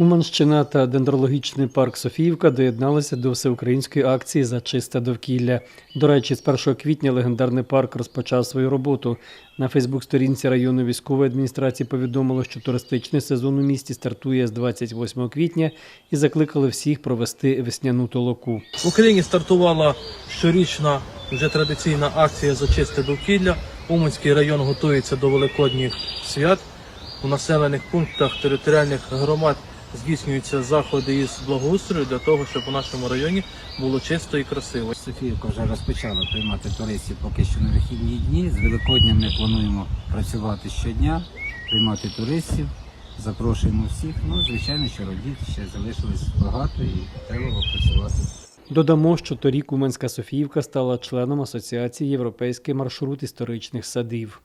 Уманщина та дендрологічний парк Софіївка доєдналися до всеукраїнської акції за чисте довкілля. До речі, з 1 квітня легендарний парк розпочав свою роботу. На Фейсбук-сторінці районної військової адміністрації повідомило, що туристичний сезон у місті стартує з 28 квітня і закликали всіх провести весняну толоку. В Україні стартувала щорічна вже традиційна акція за чисте довкілля. Уманський район готується до великодніх свят. У населених пунктах територіальних громад здійснюються заходи із благоустрою для того, щоб у нашому районі було чисто і красиво. Софіївка вже розпочала приймати туристів поки що на вихідні дні. З Великодня ми плануємо працювати щодня, приймати туристів. Запрошуємо всіх. Ну, звичайно, що робіт ще залишилось багато і треба працювати. Додамо, що торік Уманська Софіївка стала членом Асоціації Європейський маршрут історичних садів.